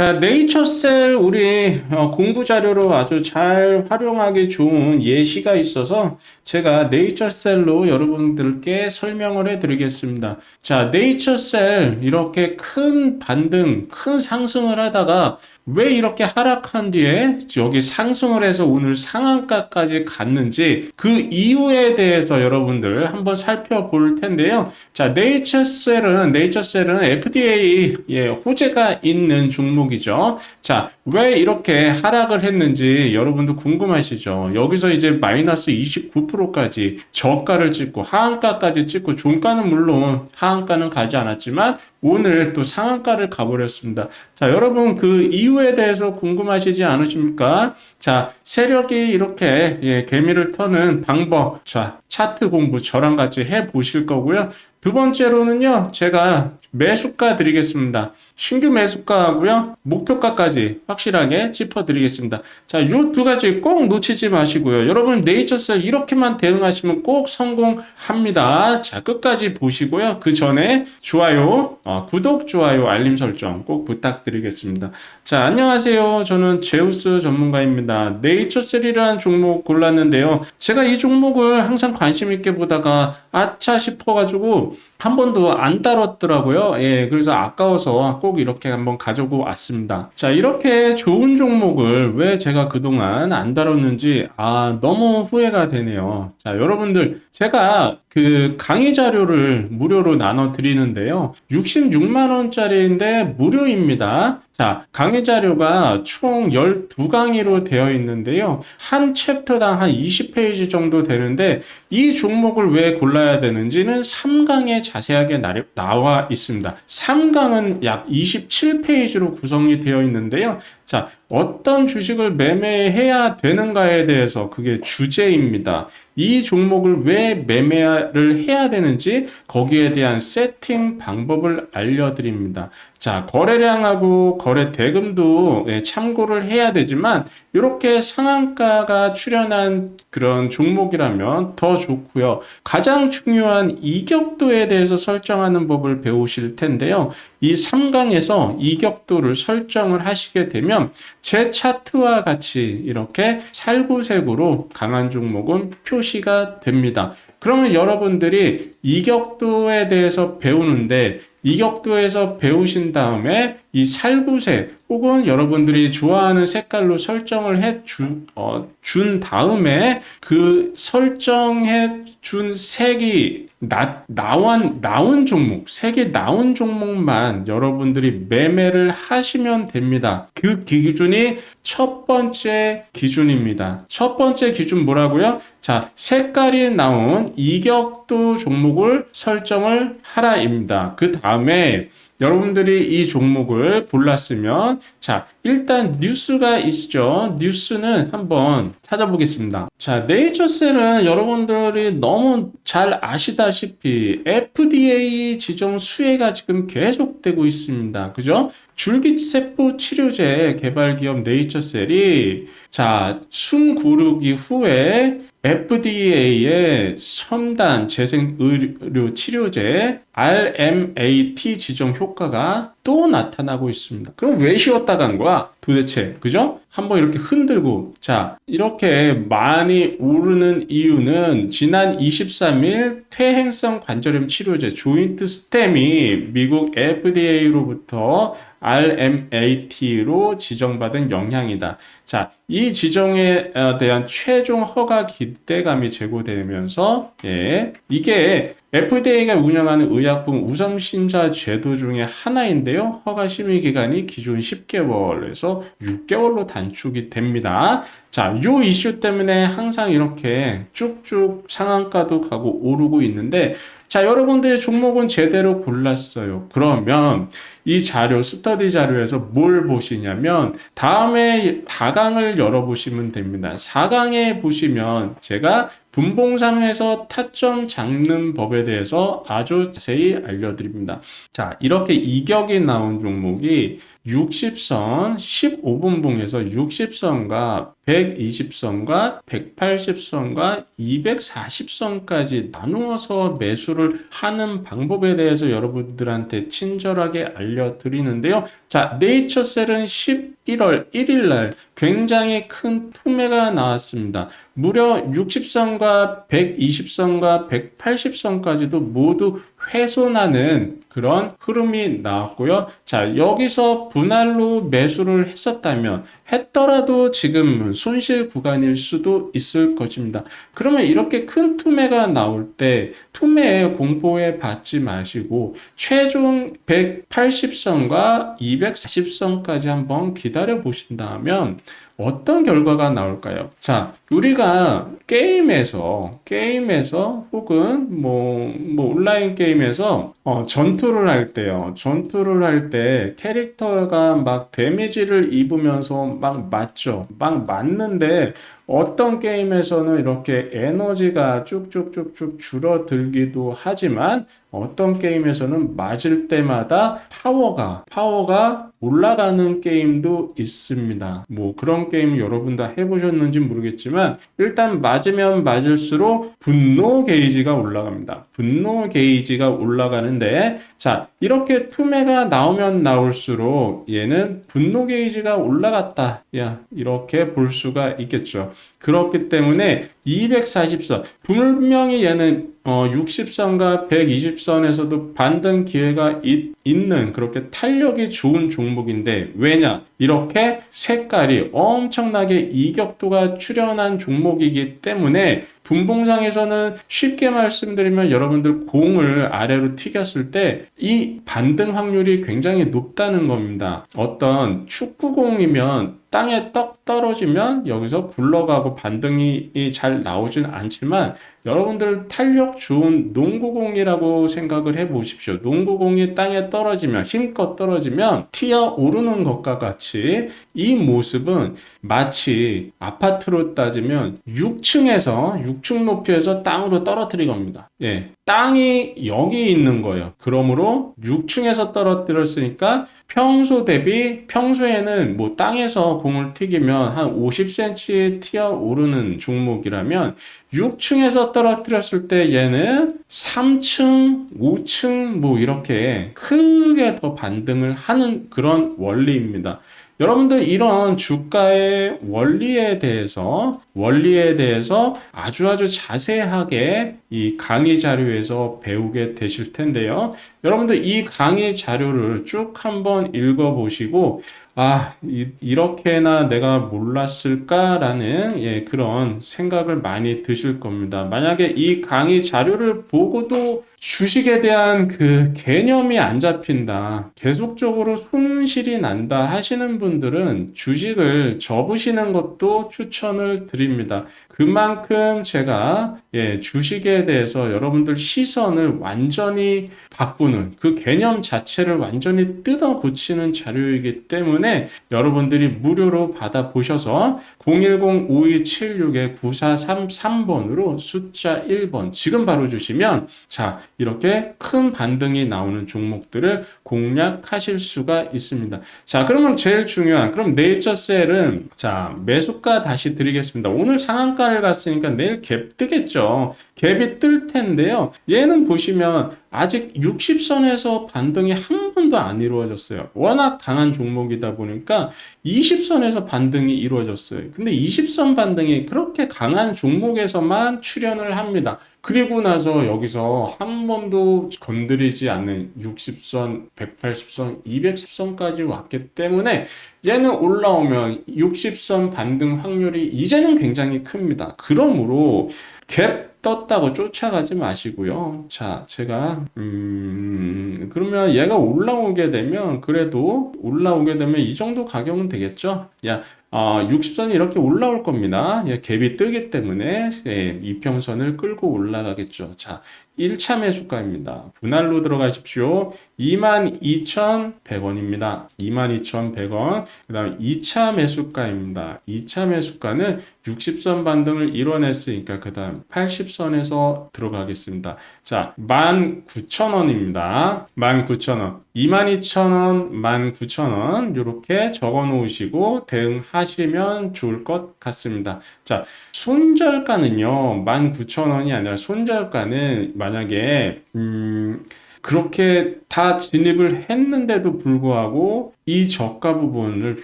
자, 네이처셀 우리 어, 공부 자료로 아주 잘 활용하기 좋은 예시가 있어서 제가 네이처셀로 여러분들께 설명을 해 드리겠습니다. 자, 네이처셀 이렇게 큰 반등, 큰 상승을 하다가 왜 이렇게 하락한 뒤에 여기 상승을 해서 오늘 상한가까지 갔는지 그 이유에 대해서 여러분들 한번 살펴볼 텐데요. 자, 네이처셀은 네이처셀은 FDA 예, 호재가 있는 종목이죠. 자, 왜 이렇게 하락을 했는지 여러분도 궁금하시죠? 여기서 이제 마이너스 29%까지 저가를 찍고 하한가까지 찍고 종가는 물론 하한가는 가지 않았지만 오늘 또 상한가를 가버렸습니다. 자, 여러분 그 이유에 대해서 궁금하시지 않으십니까? 자, 세력이 이렇게 예, 개미를 터는 방법, 자, 차트 공부 저랑 같이 해 보실 거고요. 두 번째로는요, 제가 매수가 드리겠습니다. 신규 매수가 하고요, 목표가까지 확실하게 짚어드리겠습니다. 자, 요 두 가지 꼭 놓치지 마시고요. 여러분, 네이처셀 이렇게만 대응하시면 꼭 성공합니다. 자, 끝까지 보시고요. 그 전에 좋아요, 어, 구독, 좋아요, 알림 설정 꼭 부탁드리겠습니다. 자, 안녕하세요. 저는 제우스 전문가입니다. 네이처셀이라는 종목 골랐는데요. 제가 이 종목을 항상 관심 있게 보다가 아차 싶어가지고 한 번도 안 다뤘더라고요. 예, 그래서 아까워서 꼭 이렇게 한번 가지고 왔습니다. 자, 이렇게 좋은 종목을 왜 제가 그동안 안 다뤘는지, 아, 너무 후회가 되네요. 자, 여러분들, 제가 그 강의 자료를 무료로 나눠 드리는데요. 66만 원짜리인데 무료입니다. 자, 강의 자료가 총 12강의로 되어 있는데요. 한 챕터당 한 20페이지 정도 되는데 이 종목을 왜 골라야 되는지는 3강에 자세하게 나, 나와 있습니다. 3강은 약 27페이지로 구성이 되어 있는데요. 자, 어떤 주식을 매매해야 되는가에 대해서 그게 주제입니다. 이 종목을 왜 매매를 해야 되는지 거기에 대한 세팅 방법을 알려드립니다. 자, 거래량하고 거래 대금도 예, 참고를 해야 되지만 이렇게 상한가가 출현한 그런 종목이라면 더 좋고요. 가장 중요한 이격도에 대해서 설정하는 법을 배우실 텐데요. 이 3강에서 이격도를 설정을 하시게 되면 제 차트와 같이 이렇게 살구색으로 강한 종목은 표시가 됩니다. 그러면 여러분들이 이격도에 대해서 배우는데 이격도에서 배우신 다음에 이 살구색 혹은 여러분들이 좋아하는 색깔로 설정을 해 주, 어, 준 다음에 그 설정해 준 색이 나, 나온, 나온 종목, 색이 나온 종목만 여러분들이 매매를 하시면 됩니다. 그 기준이 첫 번째 기준입니다. 첫 번째 기준 뭐라고요? 자, 색깔이 나온 이격도 종목을 설정을 하라입니다. 그 다음에 여러분들이 이 종목을 골랐으면 자 일단 뉴스가 있죠. 뉴스는 한번 찾아보겠습니다. 자 네이처셀은 여러분들이 너무 잘 아시다시피 FDA 지정 수혜가 지금 계속되고 있습니다. 그죠 줄기세포 치료제 개발 기업 네이처셀이 자 숨 고르기 후에 FDA의 첨단 재생 의료 치료제 RMAT 지정 효과가 또 나타나고 있습니다. 그럼 왜 쉬었다 간 거야? 도대체 그죠? 한번 이렇게 흔들고 자 이렇게 많이 오르는 이유는 지난 23일 퇴행성 관절염 치료제 조인트 스템이 미국 FDA로부터 RMAT로 지정받은 영향이다. 자, 이 지정에 대한 최종 허가 기대감이 제고되면서 예, 이게 FDA가 운영하는 의약품 우선 심사 제도 중에 하나인데요. 허가 심의 기간이 기존 10개월에서 6개월로 단축이 됩니다. 자, 요 이슈 때문에 항상 이렇게 쭉쭉 상한가도 가고 오르고 있는데 자, 여러분들의 종목은 제대로 골랐어요. 그러면 이 자료, 스터디 자료에서 뭘 보시냐면 다음에 4강을 열어보시면 됩니다. 4강에 보시면 제가 분봉상에서 타점 잡는 법에 대해서 아주 자세히 알려드립니다. 자, 이렇게 이격이 나온 종목이 60선 15분봉에서 60선과 120선과 180선과 240선까지 나누어서 매수를 하는 방법에 대해서 여러분들한테 친절하게 알려드리는데요. 자, 네이처셀은 11월 1일 날 굉장히 큰 투매가 나왔습니다. 무려 60선과 120선과 180선까지도 모두 훼손하는 그런 흐름이 나왔고요. 자, 여기서 분할로 매수를 했었다면 했더라도 지금 손실 구간일 수도 있을 것입니다. 그러면 이렇게 큰 투매가 나올 때 투매의 공포에 받지 마시고 최종 180선과 240선까지 한번 기다려 보신다면 어떤 결과가 나올까요? 자, 우리가 게임에서, 게임에서 혹은 뭐, 뭐 온라인 게임에서 어, 전투를 할 때요. 전투를 할 때 캐릭터가 막 데미지를 입으면서 막 맞죠. 막 맞는데 어떤 게임에서는 이렇게 에너지가 쭉쭉쭉쭉 줄어들기도 하지만 어떤 게임에서는 맞을 때마다 파워가 파워가 올라가는 게임도 있습니다. 뭐 그런 게임 여러분 다 해보셨는지 모르겠지만 일단 맞으면 맞을수록 분노 게이지가 올라갑니다. 분노 게이지가 올라가는데 자 이렇게 투매가 나오면 나올수록 얘는 분노 게이지가 올라갔다. 야 이렇게 볼 수가 있겠죠. 그렇기 때문에 240선 분명히 얘는 어, 60선과 120선에서도 반등 기회가 있, 있는 그렇게 탄력이 좋은 종목인데 왜냐 이렇게 색깔이 엄청나게 이격도가 출현한 종목이기 때문에 분봉상에서는 쉽게 말씀드리면 여러분들 공을 아래로 튀겼을 때 이 반등 확률이 굉장히 높다는 겁니다. 어떤 축구공이면 땅에 떡 떨어지면 여기서 굴러가고 반등이 잘 나오진 않지만 여러분들 탄력 좋은 농구공이라고 생각을 해 보십시오. 농구공이 땅에 떨어지면 힘껏 떨어지면 튀어 오르는 것과 같이 이 모습은 마치 아파트로 따지면 6층에서 6층 높이에서 땅으로 떨어뜨린 겁니다. 예. 땅이 여기 있는 거예요. 그러므로 6층에서 떨어뜨렸으니까 평소 대비 평소에는 뭐 땅에서 공을 튀기면 한 50cm 튀어 오르는 종목이라면 6층에서 떨어뜨렸을 때 얘는 3층, 5층 뭐 이렇게 크게 더 반등을 하는 그런 원리입니다. 여러분들 이런 주가의 원리에 대해서 원리에 대해서 아주 아주 자세하게 이 강의 자료에서 배우게 되실 텐데요. 여러분들 이 강의 자료를 쭉 한번 읽어 보시고 아, 이, 이렇게나 내가 몰랐을까라는 예, 그런 생각을 많이 드실 겁니다. 만약에 이 강의 자료를 보고도 주식에 대한 그 개념이 안 잡힌다. 계속적으로 손실이 난다 하시는 분들은 주식을 접으시는 것도 추천을 드립니다. 드립니다. 그만큼 제가 예, 주식에 대해서 여러분들 시선을 완전히 바꾸는 그 개념 자체를 완전히 뜯어 고치는 자료이기 때문에 여러분들이 무료로 받아 보셔서 010-5276-9433번으로 숫자 1번 지금 바로 주시면 자, 이렇게 큰 반등이 나오는 종목들을 공략하실 수가 있습니다. 자, 그러면 제일 중요한 그럼 네이처셀은 자, 매수가 다시 드리겠습니다. 오늘 상한가를 갔으니까 내일 갭 뜨겠죠. 갭이 뜰 텐데요. 얘는 보시면 아직 60선에서 반등이 한 번도 안 이루어졌어요. 워낙 강한 종목이다 보니까 20선에서 반등이 이루어졌어요. 근데 20선 반등이 그렇게 강한 종목에서만 출현을 합니다. 그리고 나서 여기서 한 번도 건드리지 않는 60선, 180선, 210선까지 왔기 때문에 얘는 올라오면 60선 반등 확률이 이제는 굉장히 큽니다. 그러므로 갭 떴다고 쫓아가지 마시고요. 자, 제가 음 그러면 얘가 올라오게 되면 그래도 올라오게 되면 이 정도 가격은 되겠죠? 야, 어, 60선이 이렇게 올라올 겁니다. 예, 갭이 뜨기 때문에 예, 이평선을 끌고 올라가겠죠. 자, 1차 매수가입니다. 분할로 들어가십시오. 22,100원입니다. 22,100원. 그 다음 2차 매수가입니다. 2차 매수가는 60선 반등을 이뤄냈으니까 그 다음 80선에서 들어가겠습니다. 자, 19,000원입니다. 19,000원. 22,000원, 19,000원 이렇게 적어 놓으시고 대응하시면 좋을 것 같습니다. 자, 손절가는요. 19,000원이 아니라 손절가는 만약에 음 그렇게 다 진입을 했는데도 불구하고 이 저가 부분을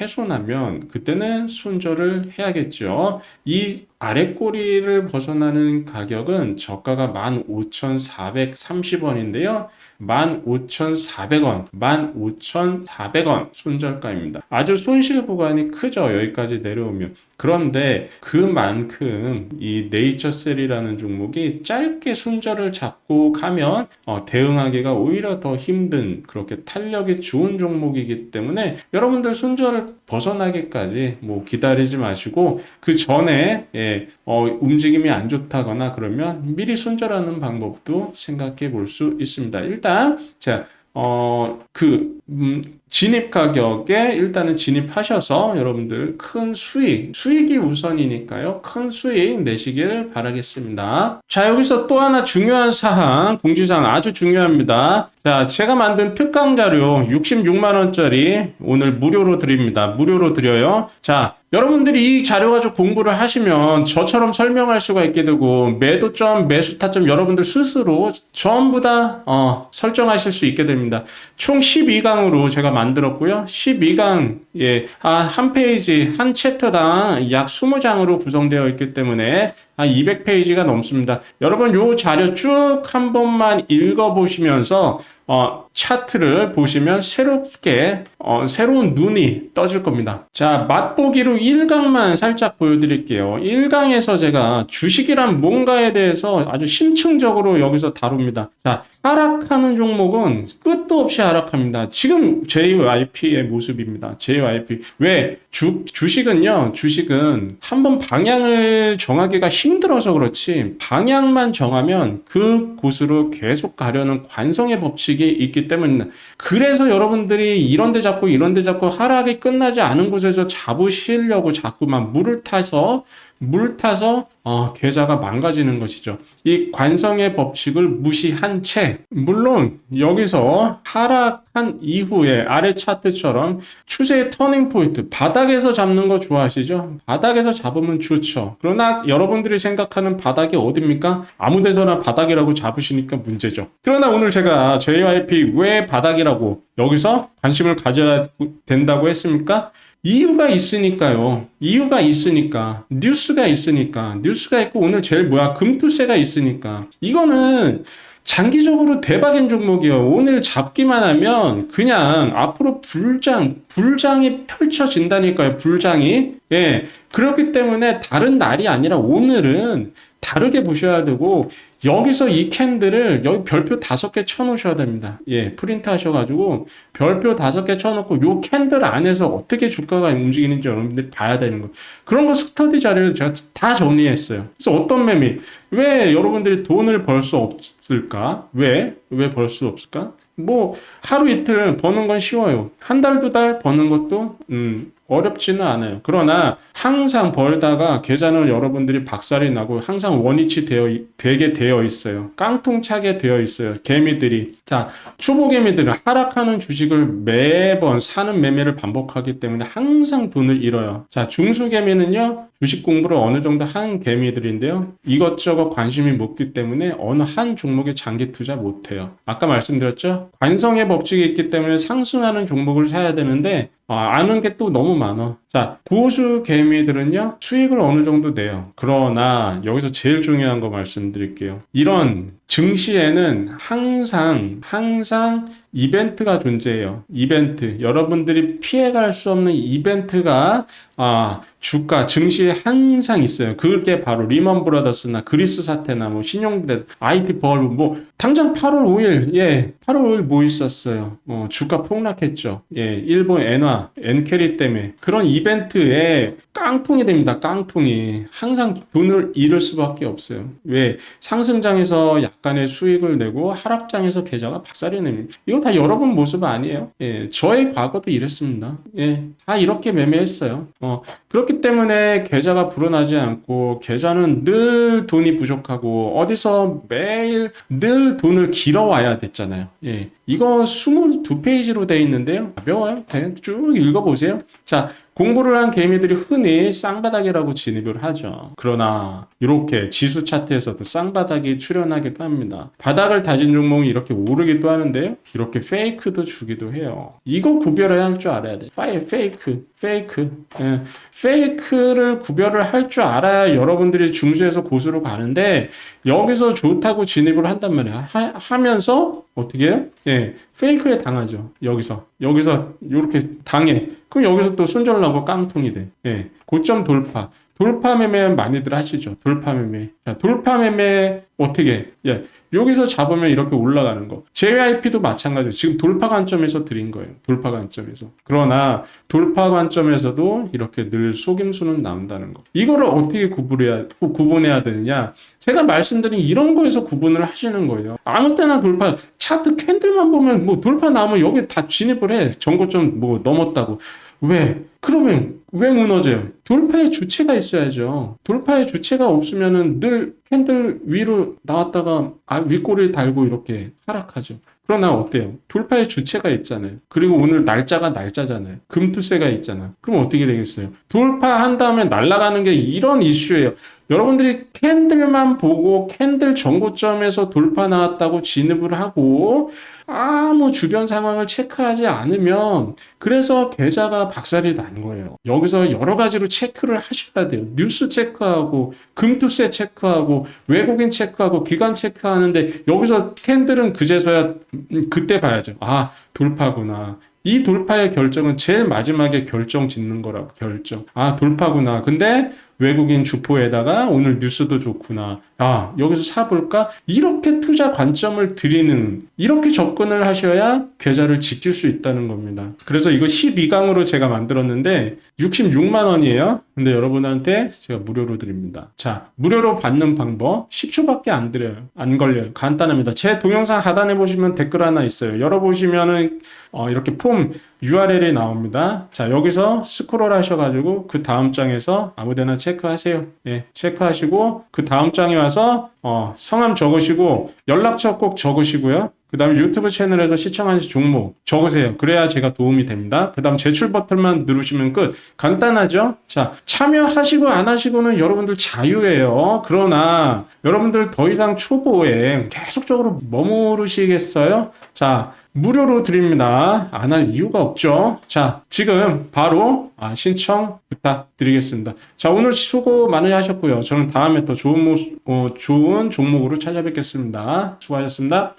훼손하면 그때는 손절을 해야겠죠. 이 아래 꼬리를 벗어나는 가격은 저가가 15,430원인데요. 15,400원, 15,400원 손절가입니다. 아주 손실 구간이 크죠. 여기까지 내려오면. 그런데 그만큼 이 네이처셀이라는 종목이 짧게 손절을 잡고 가면 어, 대응하기가 오히려 더 힘든 그렇게 탄력이 좋은 종목이기 때문에 여러분들 손절을 벗어나기까지 뭐 기다리지 마시고 그 전에 예, 어, 움직임이 안 좋다거나 그러면 미리 손절하는 방법도 생각해 볼 수 있습니다. 일단 자, 어, 그, 음, 진입 가격에 일단은 진입하셔서 여러분들 큰 수익, 수익이 우선이니까요. 큰 수익 내시길 바라겠습니다. 자, 여기서 또 하나 중요한 사항, 공지사항 아주 중요합니다. 자, 제가 만든 특강 자료 66만원짜리 오늘 무료로 드립니다. 무료로 드려요. 자, 여러분들이 이 자료 가지고 공부를 하시면 저처럼 설명할 수가 있게 되고 매도점, 매수 타점 여러분들 스스로 전부 다 어, 설정하실 수 있게 됩니다. 총 12강으로 제가 만들었고요. 12강 예, 아, 한 페이지 한 챕터당 약 20장으로 구성되어 있기 때문에 한 200페이지가 넘습니다. 여러분 요 자료 쭉 한 번만 읽어보시면서 어, 차트를 보시면 새롭게 어, 새로운 눈이 떠질 겁니다. 자 맛보기로 1강만 살짝 보여드릴게요. 1강에서 제가 주식이란 뭔가에 대해서 아주 심층적으로 여기서 다룹니다. 자 하락하는 종목은 끝도 없이 하락합니다. 지금 JYP의 모습입니다. JYP. 왜? 주, 주식은요, 주식은 한번 방향을 정하기가 힘들어서 그렇지, 방향만 정하면 그 곳으로 계속 가려는 관성의 법칙 이 있기 때문에, 그래서 여러분들이 이런 데 잡고 이런 데 잡고 하락이 끝나지 않은 곳에서 잡으시려고 자꾸만 물을 타서 물 타서 어, 계좌가 망가지는 것이죠. 이 관성의 법칙을 무시한 채 물론 여기서 하락한 이후에 아래 차트처럼 추세의 터닝 포인트 바닥에서 잡는 거 좋아하시죠? 바닥에서 잡으면 좋죠. 그러나 여러분들이 생각하는 바닥이 어딥니까? 아무 데서나 바닥이라고 잡으시니까 문제죠. 그러나 오늘 제가 JYP 왜 바닥이라고 여기서 관심을 가져야 된다고 했습니까? 이유가 있으니까요. 이유가 있으니까. 뉴스가 있으니까. 뉴스가 있고 오늘 제일 뭐야? 금투세가 있으니까. 이거는 장기적으로 대박인 종목이에요. 오늘 잡기만 하면 그냥 앞으로 불장, 불장이 펼쳐진다니까요. 불장이. 예. 그렇기 때문에 다른 날이 아니라 오늘은 다르게 보셔야 되고 여기서 이 캔들을 여기 별표 다섯 개 쳐놓으셔야 됩니다. 예, 프린트 하셔가지고 별표 다섯 개 쳐놓고 요 캔들 안에서 어떻게 주가가 움직이는지 여러분들이 봐야 되는 거. 그런 거 스터디 자료를 제가 다 정리했어요. 그래서 어떤 매미, 왜 여러분들이 돈을 벌 수 없을까? 왜? 왜 벌 수 없을까? 뭐 하루 이틀 버는 건 쉬워요. 한 달, 두 달 버는 것도 음, 어렵지는 않아요. 그러나 항상 벌다가 계좌는 여러분들이 박살이 나고 항상 원위치 되어 되게 되어 있어요. 깡통차게 되어 있어요. 개미들이 자 초보 개미들은 하락하는 주식을 매번 사는 매매를 반복하기 때문에 항상 돈을 잃어요. 자 중수 개미는요 주식 공부를 어느 정도 한 개미들인데요. 이것저것 관심이 높기 때문에 어느 한 종목에 장기 투자 못해요. 아까 말씀드렸죠? 관성의 법칙이 있기 때문에 상승하는 종목을 사야 되는데 어, 아는 게 또 너무 많아. 자, 보수 개미들은요, 수익을 어느 정도 내요. 그러나, 여기서 제일 중요한 거 말씀드릴게요. 이런 증시에는 항상, 항상 이벤트가 존재해요. 이벤트. 여러분들이 피해갈 수 없는 이벤트가, 아, 주가, 증시에 항상 있어요. 그게 바로 리먼 브라더스나 그리스 사태나 뭐 신용대, IT 버블, 뭐, 당장 8월 5일, 예, 8월 5일 뭐 있었어요. 어, 주가 폭락했죠. 예, 일본 엔화, 엔캐리 때문에. 그런 이벤트에 깡통이 됩니다. 깡통이. 항상 돈을 잃을 수밖에 없어요. 왜? 상승장에서 약 약간의 수익을 내고 하락장에서 계좌가 박살이 냅니다. 이거 다 여러분 모습 아니에요. 예, 저의 과거도 이랬습니다. 예, 다 이렇게 매매했어요. 어, 그렇기 때문에 계좌가 불어나지 않고 계좌는 늘 돈이 부족하고 어디서 매일 늘 돈을 길어와야 됐잖아요. 예, 이거 22페이지로 돼 있는데요. 가벼워요. 쭉 읽어보세요. 자, 공부를 한 개미들이 흔히 쌍바닥이라고 진입을 하죠. 그러나 이렇게 지수 차트에서도 쌍바닥이 출현하기도 합니다. 바닥을 다진 종목이 이렇게 오르기도 하는데요. 이렇게 페이크도 주기도 해요. 이거 구별해야 할줄 알아야 돼. 파이 페이크, 페이크. 예, 페이크를 구별을 할 줄 알아야 여러분들이 중수에서 고수로 가는데 여기서 좋다고 진입을 한단 말이야. 하, 하면서 어떻게 해요? 예, 페이크에 당하죠. 여기서 여기서 이렇게 당해. 그럼 여기서 또 손절나고 깡통이 돼. 예, 고점 돌파. 돌파 매매 많이들 하시죠. 돌파 매매. 자, 돌파 매매 어떻게? 예. 여기서 잡으면 이렇게 올라가는 거. JYP도 마찬가지예요. 지금 돌파 관점에서 드린 거예요. 돌파 관점에서. 그러나 돌파 관점에서도 이렇게 늘 속임수는 나온다는 거. 이거를 어떻게 구분해야 구- 구분해야 되느냐? 제가 말씀드린 이런 거에서 구분을 하시는 거예요. 아무 때나 돌파 차트 캔들만 보면 뭐 돌파 나오면 여기 다 진입을 해. 전고점 뭐 넘었다고. 왜? 그러면 왜 무너져요? 돌파의 주체가 있어야죠. 돌파의 주체가 없으면은 늘 캔들 위로 나왔다가 아, 윗꼬리를 달고 이렇게 하락하죠. 그러나 어때요? 돌파의 주체가 있잖아요. 그리고 오늘 날짜가 날짜잖아요. 금투세가 있잖아. 그럼 어떻게 되겠어요? 돌파한 다음에 날아가는 게 이런 이슈예요. 여러분들이 캔들만 보고 캔들 전고점에서 돌파 나왔다고 진입을 하고 아무 주변 상황을 체크하지 않으면 그래서 계좌가 박살이 난 거예요. 여기서 여러 가지로 체크를 하셔야 돼요. 뉴스 체크하고 금투세 체크하고 외국인 체크하고 기관 체크하는데 여기서 캔들은 그제서야 음, 그때 봐야죠. 아 돌파구나. 이 돌파의 결정은 제일 마지막에 결정 짓는 거라고 결정. 아 돌파구나. 근데 외국인 주포에다가 오늘 뉴스도 좋구나. 아, 여기서 사볼까? 이렇게 투자 관점을 드리는, 이렇게 접근을 하셔야 계좌를 지킬 수 있다는 겁니다. 그래서 이거 12강으로 제가 만들었는데 66만 원이에요. 근데 여러분한테 제가 무료로 드립니다. 자, 무료로 받는 방법 10초밖에 안 드려요. 안 걸려요. 간단합니다. 제 동영상 하단에 보시면 댓글 하나 있어요. 열어보시면은 어, 이렇게 폼 URL이 나옵니다. 자, 여기서 스크롤 하셔가지고 그 다음 장에서 아무데나 체크하세요. 예, 체크하시고 그 다음 장에 와서 어, 성함 적으시고 연락처 꼭 적으시고요. 그 다음에 유튜브 채널에서 시청하신 종목 적으세요. 그래야 제가 도움이 됩니다. 그 다음 제출 버튼만 누르시면 끝. 간단하죠? 자, 참여하시고 안 하시고는 여러분들 자유예요. 그러나 여러분들 더 이상 초보에 계속적으로 머무르시겠어요? 자, 무료로 드립니다. 안 할 이유가 없죠. 자, 지금 바로 아, 신청 부탁드리겠습니다. 자, 오늘 수고 많이 하셨고요. 저는 다음에 더 좋은 모습, 어, 좋은 종목으로 찾아뵙겠습니다. 수고하셨습니다.